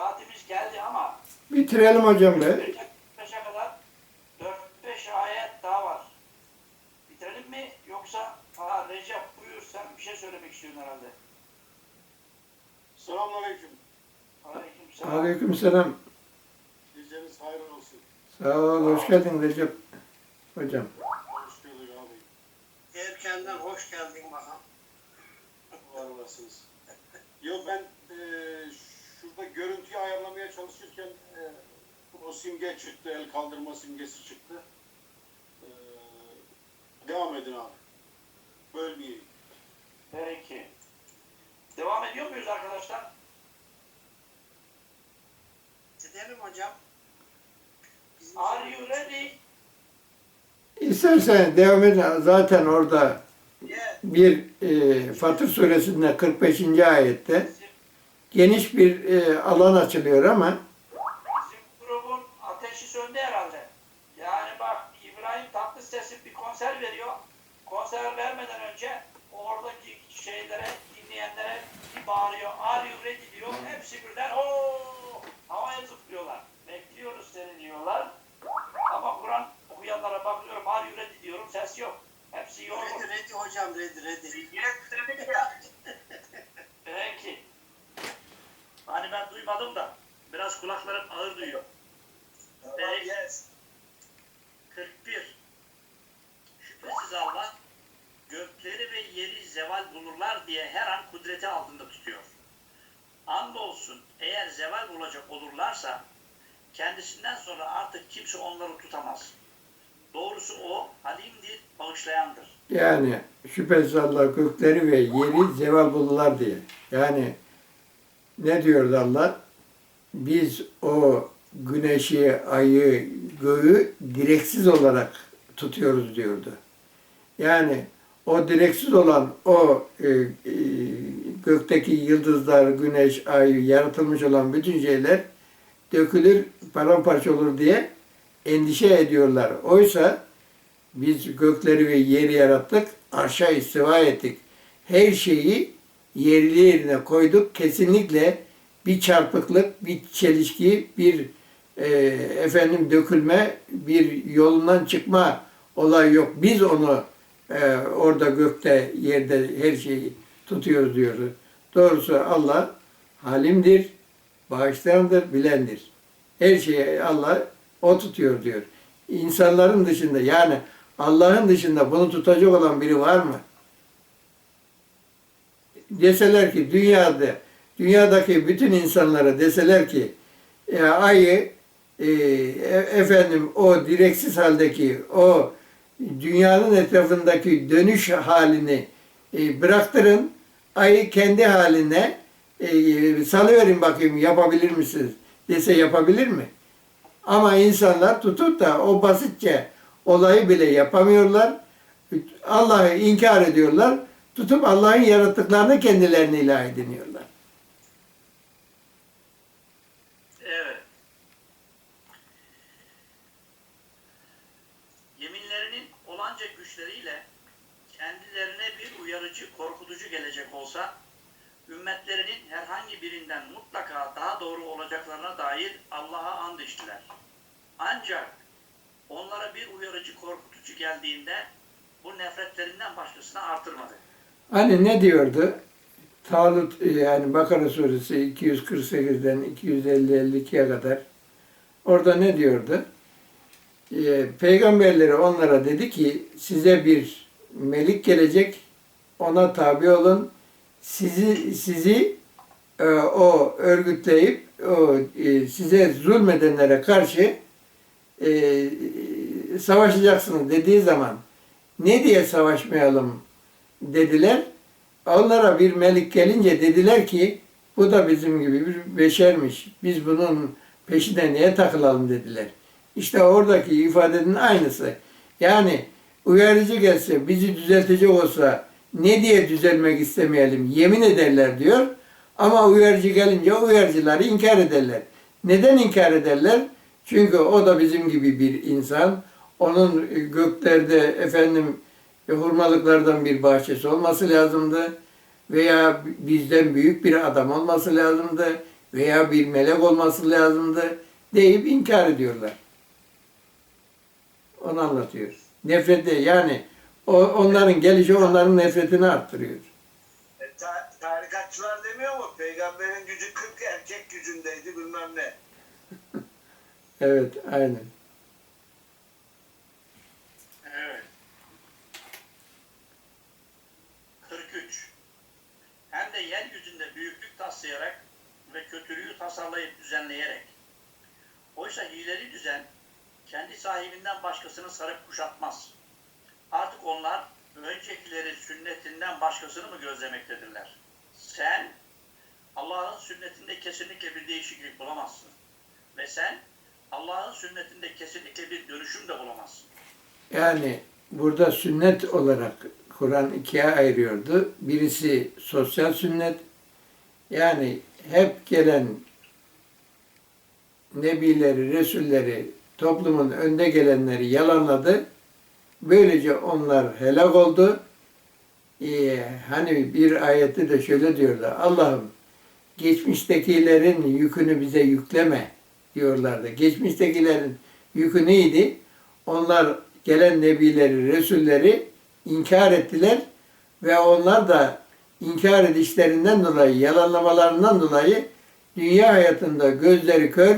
saatimiz geldi ama Bitirelim hocam be. 5'e kadar 4-5 ayet daha var. Bitirelim mi yoksa ha Recep buyur sen bir şey söylemek istiyorsun herhalde. Selamünaleyküm. Aleykümselam. Aleykümselam. Geceniz hayır olsun. Sağ ol, hoş geldin Recep hocam. Hoş geldin abi. Erkenden hoş geldin bakalım. Simge çıktı, el kaldırma simgesi çıktı. Eee, devam edin abi. Bölmeyin. Peki. Devam ediyor muyuz arkadaşlar? Edelim hocam. Bizim Are you ready? İstersen devam edin. Zaten orada bir e, Fatır suresinde 45. ayette geniş bir e, alan açılıyor ama bizim grubun ateşi söndü herhalde. Yani bak İbrahim Tatlıses'in bir konser veriyor. Konser vermeden önce oradaki şeylere, dinleyenlere bir bağırıyor. Are you ready diyor. Hepsi birden ooo havaya zıplıyorlar. Bekliyoruz seni diyorlar. Ama Kur'an okuyanlara bakıyorum. Are you ready diyorum. Ses yok. Hepsi yorgun. Ready ready hocam ready ready. Peki. Hani ben duymadım da biraz kulaklarım ağır duyuyor. Peki. 41. Şüphesiz Allah gökleri ve yeri zeval bulurlar diye her an kudreti altında tutuyor. Andolsun eğer zeval bulacak olurlarsa kendisinden sonra artık kimse onları tutamaz. Doğrusu o halimdir, bağışlayandır. yani şüphesiz Allah gökleri ve yeri zeval bulurlar diye. Yani ne diyordu Allah? Biz o güneşi, ayı, göğü direksiz olarak tutuyoruz diyordu. Yani o direksiz olan o e, e, gökteki yıldızlar, güneş, ay, yaratılmış olan bütün şeyler dökülür, paramparça olur diye endişe ediyorlar. Oysa biz gökleri ve yeri yarattık, aşağı istiva ettik. Her şeyi yerli yerine koyduk. Kesinlikle bir çarpıklık, bir çelişki, bir e, efendim dökülme, bir yolundan çıkma olay yok. Biz onu e, orada gökte, yerde her şeyi tutuyoruz diyoruz. Doğrusu Allah halimdir, bağışlayandır, bilendir. Her şeyi Allah o tutuyor diyor. İnsanların dışında yani Allah'ın dışında bunu tutacak olan biri var mı? Deseler ki dünyada dünyadaki bütün insanlara deseler ki e, ayı e- efendim o direksiz haldeki o dünyanın etrafındaki dönüş halini e, bıraktırın ayı kendi haline e, salıverin bakayım yapabilir misiniz dese yapabilir mi? Ama insanlar tutup da o basitçe olayı bile yapamıyorlar. Allah'ı inkar ediyorlar. Tutup Allah'ın yarattıklarını kendilerine ilah ediniyorlar. Evet. Yeminlerinin olanca güçleriyle kendilerine bir uyarıcı, gelecek olsa, ümmetlerinin herhangi birinden mutlaka daha doğru olacaklarına dair Allah'a and içtiler. Ancak onlara bir uyarıcı, korkutucu geldiğinde bu nefretlerinden başkasına artırmadı. Hani ne diyordu? Talut yani Bakara suresi 248'den 250-52'ye kadar orada ne diyordu? Ee, peygamberleri onlara dedi ki size bir melik gelecek ona tabi olun sizi sizi e, o örgütleyip o e, size zulmedenlere karşı e, savaşacaksınız dediği zaman ne diye savaşmayalım dediler. Onlara bir melik gelince dediler ki bu da bizim gibi bir beşermiş. Biz bunun peşine niye takılalım dediler. İşte oradaki ifadenin aynısı. Yani uyarıcı gelse, bizi düzeltecek olsa ne diye düzelmek istemeyelim yemin ederler diyor. Ama uyarıcı gelince uyarıcıları inkar ederler. Neden inkar ederler? Çünkü o da bizim gibi bir insan. Onun göklerde efendim hurmalıklardan bir bahçesi olması lazımdı. Veya bizden büyük bir adam olması lazımdı. veya bir melek olması lazımdı deyip inkar ediyorlar. Onu anlatıyor. Nefreti yani o, onların gelişi onların nefretini arttırıyor. E, ta- tarikatçılar demiyor mu? Peygamberin gücü 40 erkek gücündeydi bilmem ne. Evet, aynen. Evet. 43. Hem de yeryüzünde büyüklük taslayarak ve kötülüğü tasarlayıp düzenleyerek. Oysa hileli düzen kendi sahibinden başkasını sarıp kuşatmaz. Artık onlar öncekilerin sünnetinden başkasını mı gözlemektedirler? Sen Allah'ın sünnetinde kesinlikle bir değişiklik bulamazsın. Ve sen Allah'ın sünnetinde kesinlikle bir dönüşüm de bulamazsın. Yani burada sünnet olarak Kur'an ikiye ayırıyordu. Birisi sosyal sünnet. Yani hep gelen nebileri, resulleri, toplumun önde gelenleri yalanladı. Böylece onlar helak oldu. Ee, hani bir ayette de şöyle diyorlar. Allah'ım geçmiştekilerin yükünü bize yükleme diyorlardı. Geçmiştekilerin yükü neydi? Onlar gelen nebileri, resulleri inkar ettiler ve onlar da inkar edişlerinden dolayı, yalanlamalarından dolayı dünya hayatında gözleri kör,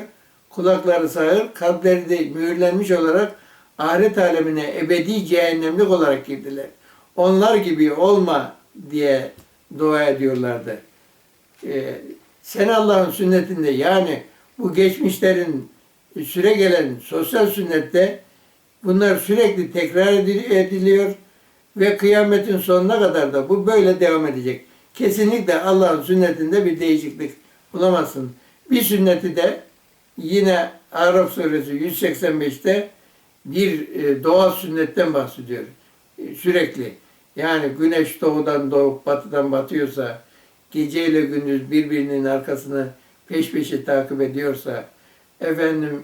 kulakları sağır, kalpleri de mühürlenmiş olarak ahiret alemine ebedi cehennemlik olarak girdiler. Onlar gibi olma diye dua ediyorlardı. Ee, sen Allah'ın sünnetinde yani bu geçmişlerin süre gelen sosyal sünnette bunlar sürekli tekrar edil- ediliyor ve kıyametin sonuna kadar da bu böyle devam edecek. Kesinlikle Allah'ın sünnetinde bir değişiklik bulamazsın. Bir sünneti de yine Araf suresi 185'te bir e, doğal sünnetten bahsediyor. E, Sürekli. Yani güneş doğudan doğup batıdan batıyorsa, geceyle gündüz birbirinin arkasını peş peşe takip ediyorsa, efendim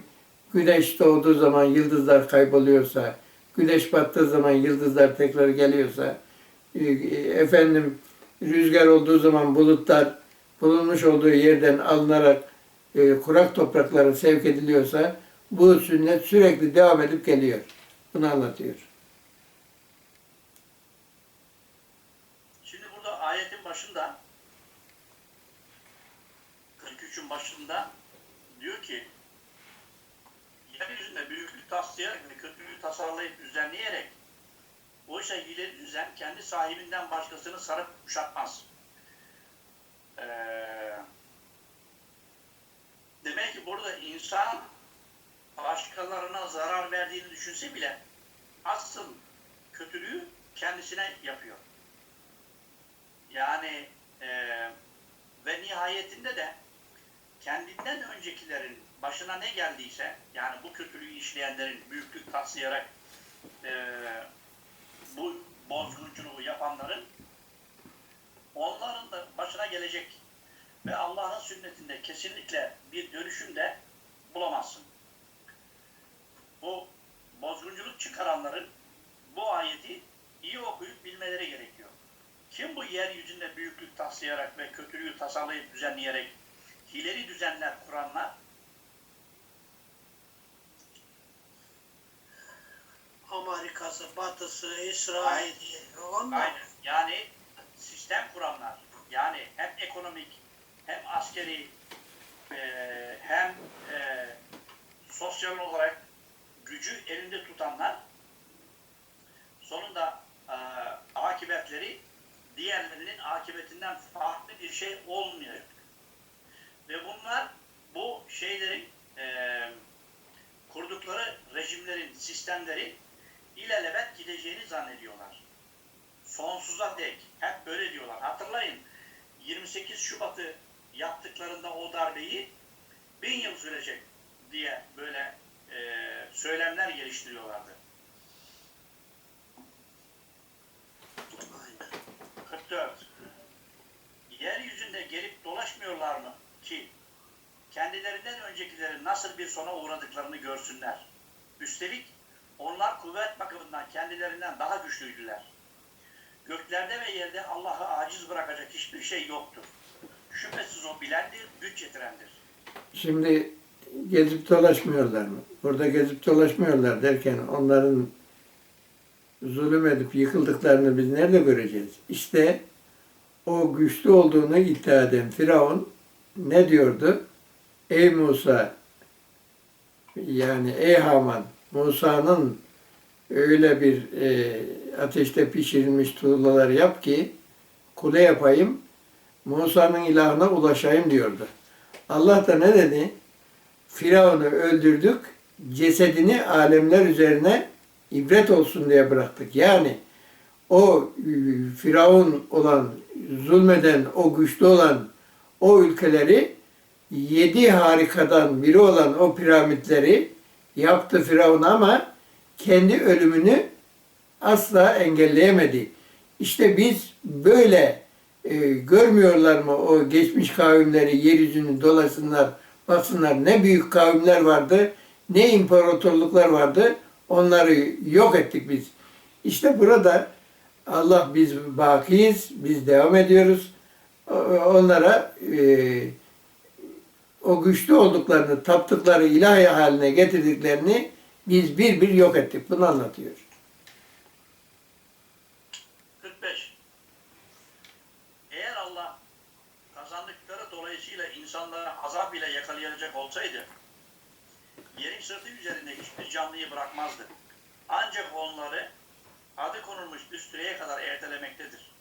güneş doğduğu zaman yıldızlar kayboluyorsa, güneş battığı zaman yıldızlar tekrar geliyorsa, e, efendim rüzgar olduğu zaman bulutlar bulunmuş olduğu yerden alınarak kurak topraklara sevk ediliyorsa, bu sünnet sürekli devam edip geliyor. Bunu anlatıyor. Şimdi burada ayetin başında 43'ün başında diyor ki yeryüzünde büyüklük taslayarak ve kötülüğü tasarlayıp düzenleyerek oysa hileli düzen kendi sahibinden başkasını sarıp kuşatmaz. Ee, demek ki burada insan başkalarına zarar verdiğini düşünse bile asıl kötülüğü kendisine yapıyor. Yani e, ve nihayetinde de kendinden öncekilerin başına ne geldiyse yani bu kötülüğü işleyenlerin büyüklük taslayarak e, bu bozgunculuğu yapanların onların da başına gelecek ve Allah'ın sünnetinde kesinlikle bir dönüşüm de bulamazsın. Bu bozgunculuk çıkaranların bu ayeti iyi okuyup bilmeleri gerekiyor. Kim bu yeryüzünde büyüklük taslayarak ve kötülüğü tasarlayıp düzenleyerek hileli düzenler kuranlar? Amerika'sı, Batı'sı, İsrail'i. Onlar. Aynen. Yani sistem kuranlar. Yani hem ekonomik hem askeri eee, hem eee, sosyal olarak gücü elinde tutanlar sonunda eee, akıbetleri diğerlerinin akıbetinden farklı bir şey olmayacak. Ve bunlar bu şeylerin eee, kurdukları rejimlerin, sistemleri ilelebet gideceğini zannediyorlar. Sonsuza dek. Hep böyle diyorlar. Hatırlayın 28 Şubat'ı yaptıklarında o darbeyi bin yıl sürecek diye böyle eee, söylemler geliştiriyorlardı. Aynen. 44. Yeryüzünde gelip dolaşmıyorlar mı ki kendilerinden öncekilerin nasıl bir sona uğradıklarını görsünler. Üstelik onlar kuvvet bakımından kendilerinden daha güçlüydüler. Göklerde ve yerde Allah'ı aciz bırakacak hiçbir şey yoktur. Şüphesiz o bilendir, güç yetirendir. Şimdi gezip dolaşmıyorlar mı? Burada gezip dolaşmıyorlar derken onların zulüm edip yıkıldıklarını biz nerede göreceğiz? İşte o güçlü olduğunu iddia eden Firavun ne diyordu? Ey Musa yani ey Haman Musa'nın öyle bir e, ateşte pişirilmiş tuğlalar yap ki kule yapayım Musa'nın ilahına ulaşayım diyordu. Allah da ne dedi? Firavun'u öldürdük, cesedini alemler üzerine ibret olsun diye bıraktık. Yani o e, Firavun olan, zulmeden, o güçlü olan o ülkeleri yedi harikadan biri olan o piramitleri yaptı Firavun ama kendi ölümünü asla engelleyemedi. İşte biz böyle e, görmüyorlar mı o geçmiş kavimleri yeryüzünü dolasınlar, baksınlar ne büyük kavimler vardı, ne imparatorluklar vardı, onları yok ettik biz. İşte burada Allah biz bakiyiz, biz devam ediyoruz. Onlara e, o güçlü olduklarını, taptıkları ilahi haline getirdiklerini biz bir bir yok ettik. Bunu anlatıyor. 45. Eğer Allah kazandıkları dolayısıyla insanlara azap ile yakalayacak olsaydı, yerin sırtı üzerinde hiçbir canlıyı bırakmazdı. Ancak onları adı konulmuş üst süreye kadar ertelemektedir.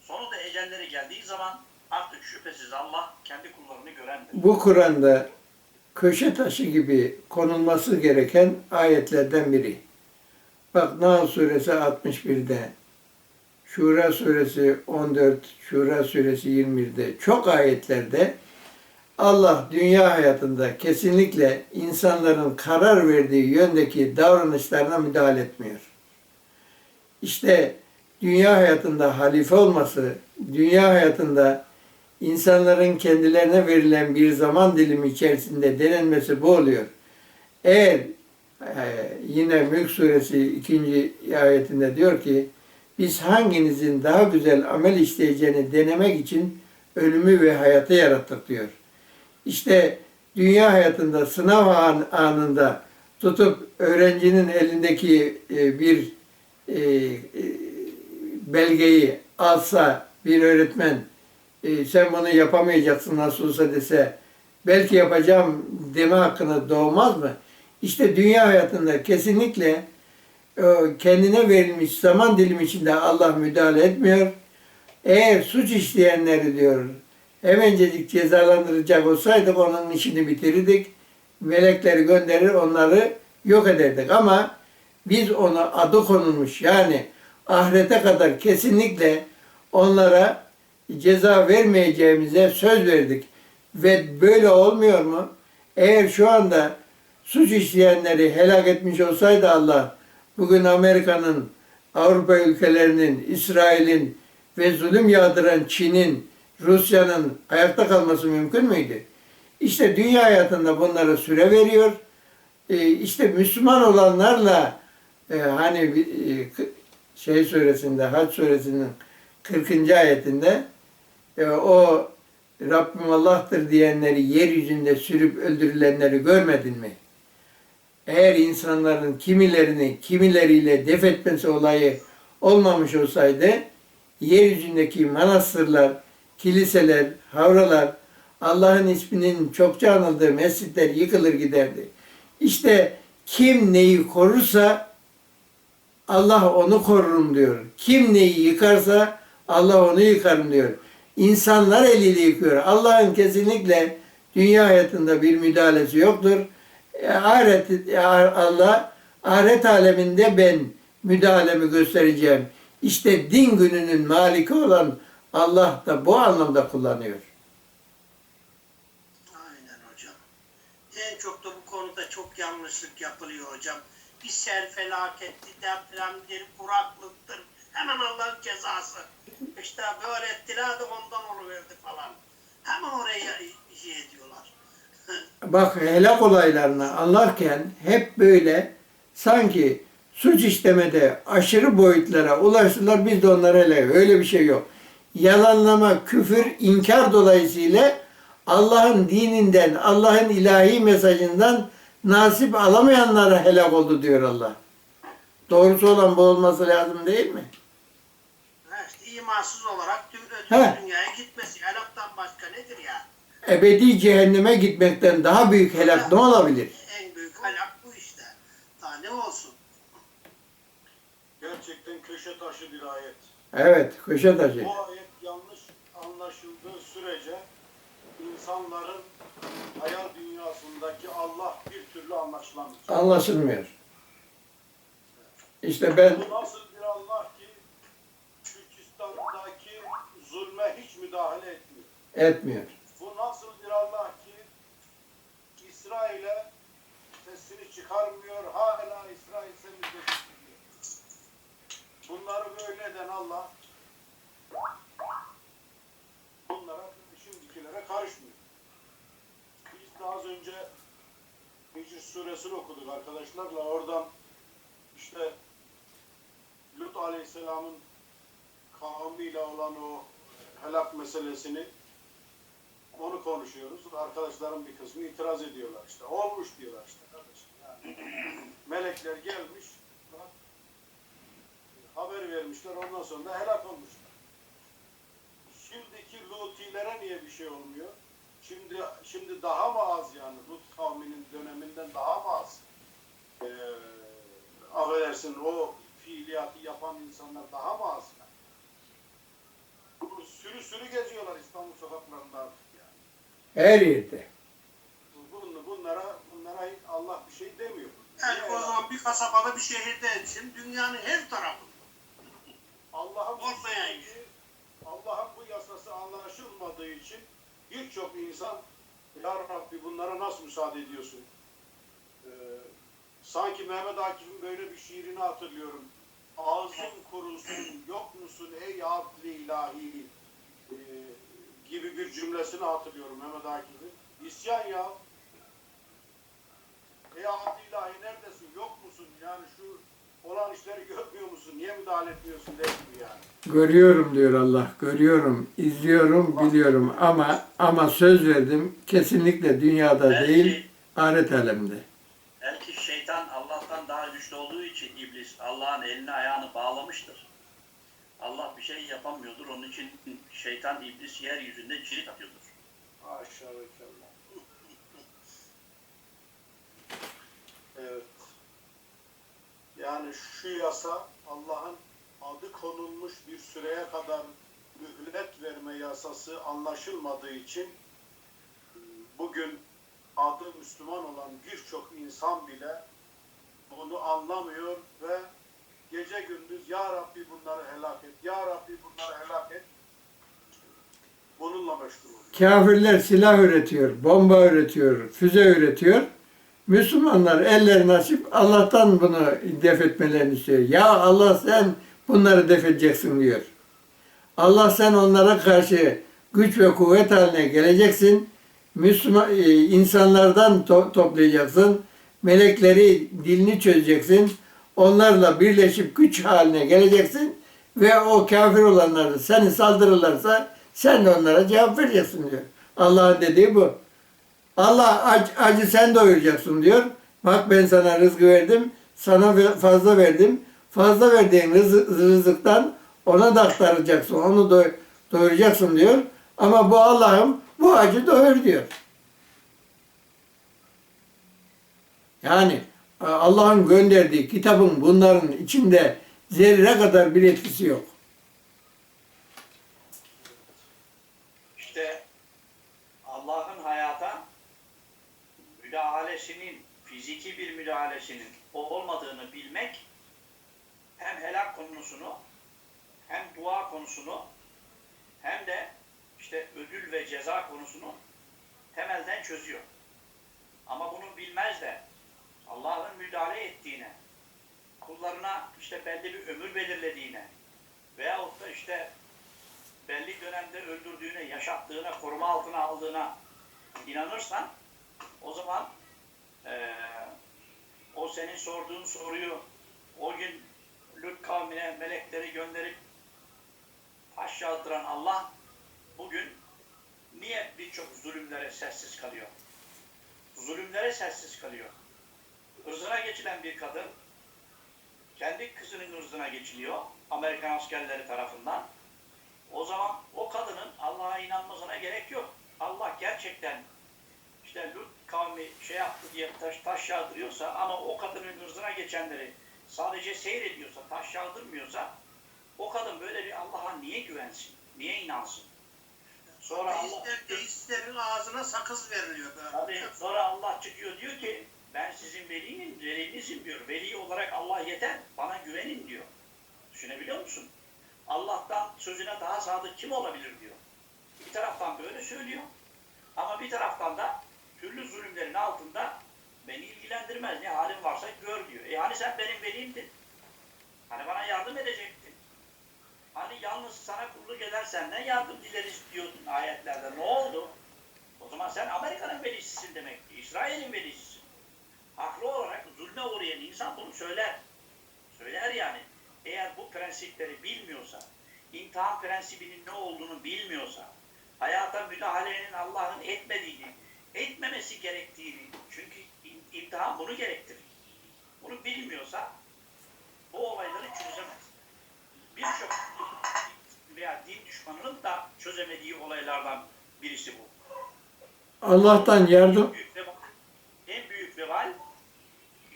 Sonunda ecelleri geldiği zaman artık şüphesiz Allah kendi kullarını görendir. Bu Kur'an'da köşe taşı gibi konulması gereken ayetlerden biri. Bak Nahl suresi 61'de, Şura suresi 14, Şura suresi 21'de çok ayetlerde Allah dünya hayatında kesinlikle insanların karar verdiği yöndeki davranışlarına müdahale etmiyor. İşte dünya hayatında halife olması, dünya hayatında insanların kendilerine verilen bir zaman dilimi içerisinde denenmesi bu oluyor. Eğer e, yine Mülk suresi ikinci ayetinde diyor ki biz hanginizin daha güzel amel işleyeceğini denemek için ölümü ve hayatı yarattık diyor. İşte dünya hayatında sınav an- anında tutup öğrencinin elindeki e, bir e, e, belgeyi alsa bir öğretmen e, sen bunu yapamayacaksın nasıl olsa dese belki yapacağım deme hakkına doğmaz mı? İşte dünya hayatında kesinlikle e, kendine verilmiş zaman dilimi içinde Allah müdahale etmiyor. Eğer suç işleyenleri diyor hemencecik cezalandıracak olsaydık onun işini bitirirdik. Melekleri gönderir onları yok ederdik ama biz ona adı konulmuş yani ahirete kadar kesinlikle onlara ceza vermeyeceğimize söz verdik. Ve böyle olmuyor mu? Eğer şu anda suç işleyenleri helak etmiş olsaydı Allah, bugün Amerika'nın, Avrupa ülkelerinin, İsrail'in ve zulüm yağdıran Çin'in, Rusya'nın ayakta kalması mümkün müydü? İşte dünya hayatında bunlara süre veriyor. Ee, işte Müslüman olanlarla e, hani e, şey suresinde, Hac suresinin 40. ayetinde e, o Rabbim Allah'tır diyenleri yeryüzünde sürüp öldürülenleri görmedin mi? Eğer insanların kimilerini kimileriyle def etmesi olayı olmamış olsaydı yeryüzündeki manastırlar, kiliseler, havralar, Allah'ın isminin çokça anıldığı mescitler yıkılır giderdi. İşte kim neyi korursa Allah onu korurum diyor. Kim neyi yıkarsa Allah onu yıkarım diyor. İnsanlar eliyle yıkıyor. Allah'ın kesinlikle dünya hayatında bir müdahalesi yoktur. E, Ahiret, e, Allah ahiret aleminde ben müdahalemi göstereceğim. İşte din gününün maliki olan Allah da bu anlamda kullanıyor. Aynen hocam. En çok da bu konuda çok yanlışlık yapılıyor hocam. Bir sel felaketli, depremdir, kuraklıktır. Hemen Allah'ın cezası. İşte böyle ettiler de ondan oluverdi falan. Hemen oraya şey ediyorlar. Bak helak olaylarını anlarken hep böyle sanki suç işlemede aşırı boyutlara ulaştılar biz de onlara helak. Öyle bir şey yok. Yalanlama, küfür, inkar dolayısıyla Allah'ın dininden, Allah'ın ilahi mesajından nasip alamayanlara helak oldu diyor Allah. Doğrusu olan bu olması lazım değil mi? Ha, işte imansız olarak tüm dünyaya gitmesi. Helaktan başka nedir ya? Ebedi cehenneme gitmekten daha büyük helak ne olabilir? En büyük helak bu işte. Daha ne olsun? Gerçekten köşe taşı bir ayet. Evet, köşe taşı. Bu ayet insanların hayal dünyasındaki Allah bir türlü anlaşılamayacak. Anlaşılmıyor. İşte ben Bu nasıl bir Allah ki Türkistan'daki zulme hiç müdahale etmiyor. etmiyor. Bu nasıl bir Allah ki İsrail'e sesini çıkarmıyor, hala İsrail tutuyor. Bunları böyle eden Allah bunlara, şimdikilere karışmıyor. De az önce Hicr suresini okuduk arkadaşlarla. Oradan işte Lut Aleyhisselam'ın kavmiyle olan o helak meselesini onu konuşuyoruz. Arkadaşların bir kısmı itiraz ediyorlar işte. Olmuş diyorlar işte kardeşim. Yani melekler gelmiş, haber vermişler, ondan sonra da helak olmuşlar. Şimdiki Lutilere niye bir şey olmuyor? Şimdi şimdi daha mı az yani Lut kavminin döneminden daha mı az? Ee, affedersin o fiiliyatı yapan insanlar daha mı az? Yani? Bu Sürü sürü geziyorlar İstanbul sokaklarında artık yani. Her yerde. Bun- Bunlara, bunlara Allah bir şey demiyor. Yani Niye o zaman bir kasabada bir şehirde etsin dünyanın her tarafında. Allah'ın bu bu yasası anlaşılmadığı için birçok insan Ya Rabbi bunlara nasıl müsaade ediyorsun? Ee, sanki Mehmet Akif'in böyle bir şiirini hatırlıyorum. Ağzın kurusun, yok musun ey adli ilahi ee, gibi bir cümlesini hatırlıyorum Mehmet Akif'in. İsyan ya. Ey adli ilahi neredesin, yok musun? Yani şu olan işleri görmüyor musun? Niye müdahale etmiyorsun yani. Görüyorum diyor Allah. Görüyorum, izliyorum, biliyorum ama ama söz verdim. Kesinlikle dünyada Belki- değil, ahiret alemde. Belki şeytan Allah'tan daha güçlü olduğu için iblis Allah'ın elini ayağını bağlamıştır. Allah bir şey yapamıyordur. Onun için şeytan iblis yeryüzünde cirit atıyordur. Aşağı ve kella. Evet. Yani şu yasa Allah'ın adı konulmuş bir süreye kadar mühlet verme yasası anlaşılmadığı için bugün adı Müslüman olan birçok insan bile bunu anlamıyor ve gece gündüz Ya Rabbi bunları helak et, Ya Rabbi bunları helak et bununla meşgul oluyor. Kafirler silah üretiyor, bomba üretiyor, füze üretiyor. Müslümanlar ellerini açıp Allah'tan bunu def etmelerini istiyor. Ya Allah sen bunları def edeceksin diyor. Allah sen onlara karşı güç ve kuvvet haline geleceksin. Müslüman e, insanlardan to- toplayacaksın. Melekleri dilini çözeceksin. Onlarla birleşip güç haline geleceksin ve o kafir olanlar da seni saldırırlarsa sen de onlara cevap vereceksin diyor. Allah'ın dediği bu. Allah ac- acı sen doyuracaksın diyor. Bak ben sana rızkı verdim. Sana fazla verdim. Fazla verdiğin rızı- rızıktan ona da aktaracaksın. Onu doy- doyuracaksın diyor. Ama bu Allah'ım bu acı doyur diyor. Yani Allah'ın gönderdiği kitabın bunların içinde zerre kadar bir etkisi yok. İşte Allah'ın hayata müdahalesinin, fiziki bir müdahalesinin olmadığını bilmek hem helak konusunu hem dua konusunu hem de işte ödül ve ceza konusunu temelden çözüyor. Ama bunu bilmez de Allah'ın müdahale ettiğine, kullarına işte belli bir ömür belirlediğine veyahut da işte belli dönemde öldürdüğüne, yaşattığına, koruma altına aldığına inanırsan o zaman eee, o senin sorduğun soruyu o gün Lut kavmine melekleri gönderip aşağı attıran Allah bugün niye birçok zulümlere sessiz kalıyor? Zulümlere sessiz kalıyor. Hırzına geçilen bir kadın kendi kızının hırzına geçiliyor Amerikan askerleri tarafından. O zaman o kadının Allah'a inanmasına gerek yok. Allah gerçekten işte Lut kavmi şey yaptı diye taş, taş yağdırıyorsa ama o kadının hırzına geçenleri sadece seyrediyorsa, taş yağdırmıyorsa o kadın böyle bir Allah'a niye güvensin? Niye inansın? Sonra Allah, deistlerin ağzına sakız veriliyor böyle. Tabii, sonra Allah çıkıyor diyor ki ben sizin velinin, velinizim diyor. Veli olarak Allah yeter, bana güvenin diyor. Düşünebiliyor musun? Allah'tan sözüne daha sadık kim olabilir diyor. Bir taraftan böyle söylüyor. Ama bir taraftan da türlü zulümlerin altında beni ilgilendirmez. Ne halin varsa gör diyor. E hani sen benim velimdin? Hani bana yardım edecektin? Hani yalnız sana kulluk edersen ne yardım dileriz diyordun ayetlerde. Ne oldu? O zaman sen Amerika'nın velisisin demek ki. İsrail'in velisisin. Haklı olarak zulme uğrayan insan bunu söyler. Söyler yani. Eğer bu prensipleri bilmiyorsa, imtihan prensibinin ne olduğunu bilmiyorsa, hayata müdahalenin Allah'ın etmediğini, etmemesi gerektiğini, çünkü im- imtihan bunu gerektirir. Bunu bilmiyorsa bu olayları çözemez. Birçok veya din düşmanının da çözemediği olaylardan birisi bu. Allah'tan yardım En büyük vebal, en büyük vebal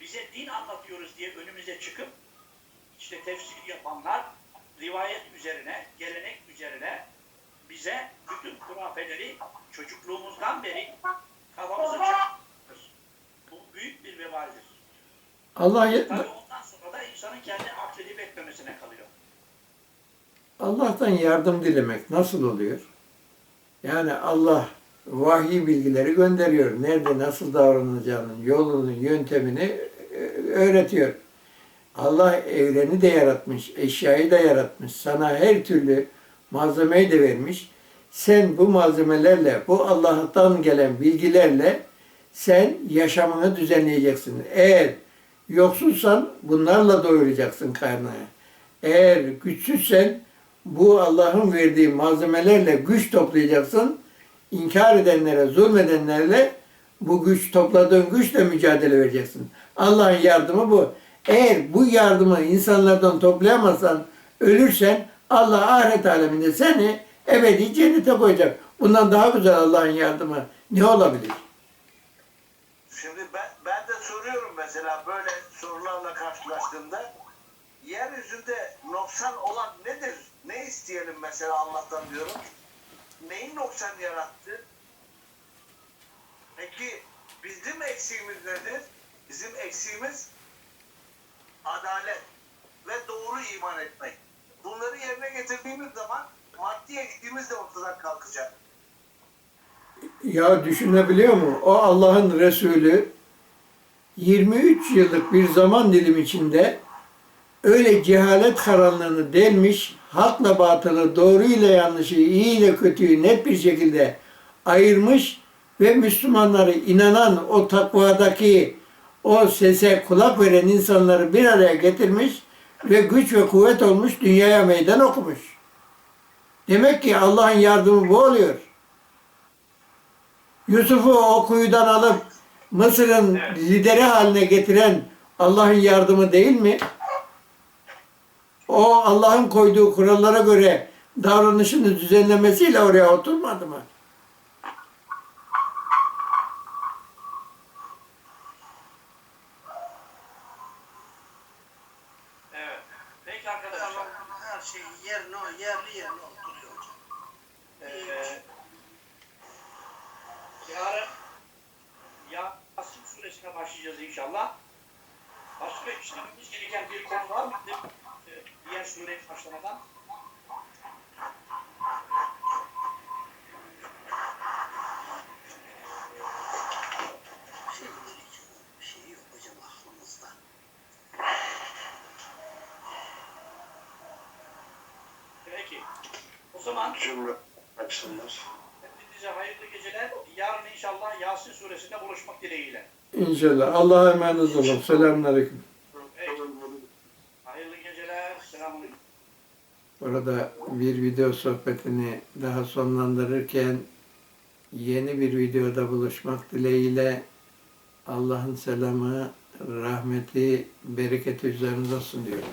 bize din anlatıyoruz diye önümüze çıkıp işte tefsir yapanlar rivayet üzerine, gelenek üzerine bize bütün hurafeleri çocukluğumuzdan beri kafamıza çakmıştır. Bu büyük bir vebaldir. Allah Tabii ondan sonra da insanın kendi akledip etmemesine kalıyor. Allah'tan yardım dilemek nasıl oluyor? Yani Allah vahiy bilgileri gönderiyor. Nerede nasıl davranacağının yolunu, yöntemini e, öğretiyor. Allah evreni de yaratmış, eşyayı da yaratmış. Sana her türlü malzemeyi de vermiş. Sen bu malzemelerle, bu Allah'tan gelen bilgilerle sen yaşamını düzenleyeceksin. Eğer yoksulsan bunlarla doyuracaksın karnını. Eğer güçsüzsen bu Allah'ın verdiği malzemelerle güç toplayacaksın. İnkar edenlere, zulmedenlerle bu güç topladığın güçle mücadele vereceksin. Allah'ın yardımı bu. Eğer bu yardımı insanlardan toplayamazsan, ölürsen Allah ahiret aleminde seni ebedi cennete koyacak. Bundan daha güzel Allah'ın yardımı ne olabilir? Şimdi ben, ben de soruyorum mesela böyle sorularla karşılaştığımda yeryüzünde noksan olan nedir? Ne isteyelim mesela Allah'tan diyorum. Neyin noksan yarattı? Peki bizim eksiğimiz nedir? Bizim eksiğimiz adalet ve doğru iman etmek. Bunları yerine getirdiğimiz zaman maddi eksiğimiz de ortadan kalkacak. Ya düşünebiliyor mu? O Allah'ın Resulü 23 yıllık bir zaman dilim içinde öyle cehalet karanlığını delmiş, hakla batılı, doğru ile yanlışı, iyi ile kötüyü net bir şekilde ayırmış ve Müslümanları inanan o takvadaki o sese kulak veren insanları bir araya getirmiş ve güç ve kuvvet olmuş dünyaya meydan okumuş. Demek ki Allah'ın yardımı bu oluyor. Yusuf'u o kuyudan alıp Mısır'ın lideri haline getiren Allah'ın yardımı değil mi? O Allah'ın koyduğu kurallara göre davranışını düzenlemesiyle oraya oturmadı mı? Evet. Peki arkadaşlar. Her şey yerine, yerli yerine oturuyor hocam. Ee, yarın Yasin suresine başlayacağız inşallah. Başka işlememiz gereken bir konu var mı? Diğer sureye başlamadan. Peki. O zaman Cümle açsınlar. hepinize hayırlı geceler. Yarın inşallah Yasin suresinde buluşmak dileğiyle. İnşallah. Allah'a emanet olun. Selamünaleyküm. Hayırlı geceler. Selamünaleyküm. Orada bir video sohbetini daha sonlandırırken yeni bir videoda buluşmak dileğiyle Allah'ın selamı, rahmeti, bereketi üzerinize olsun diyorum.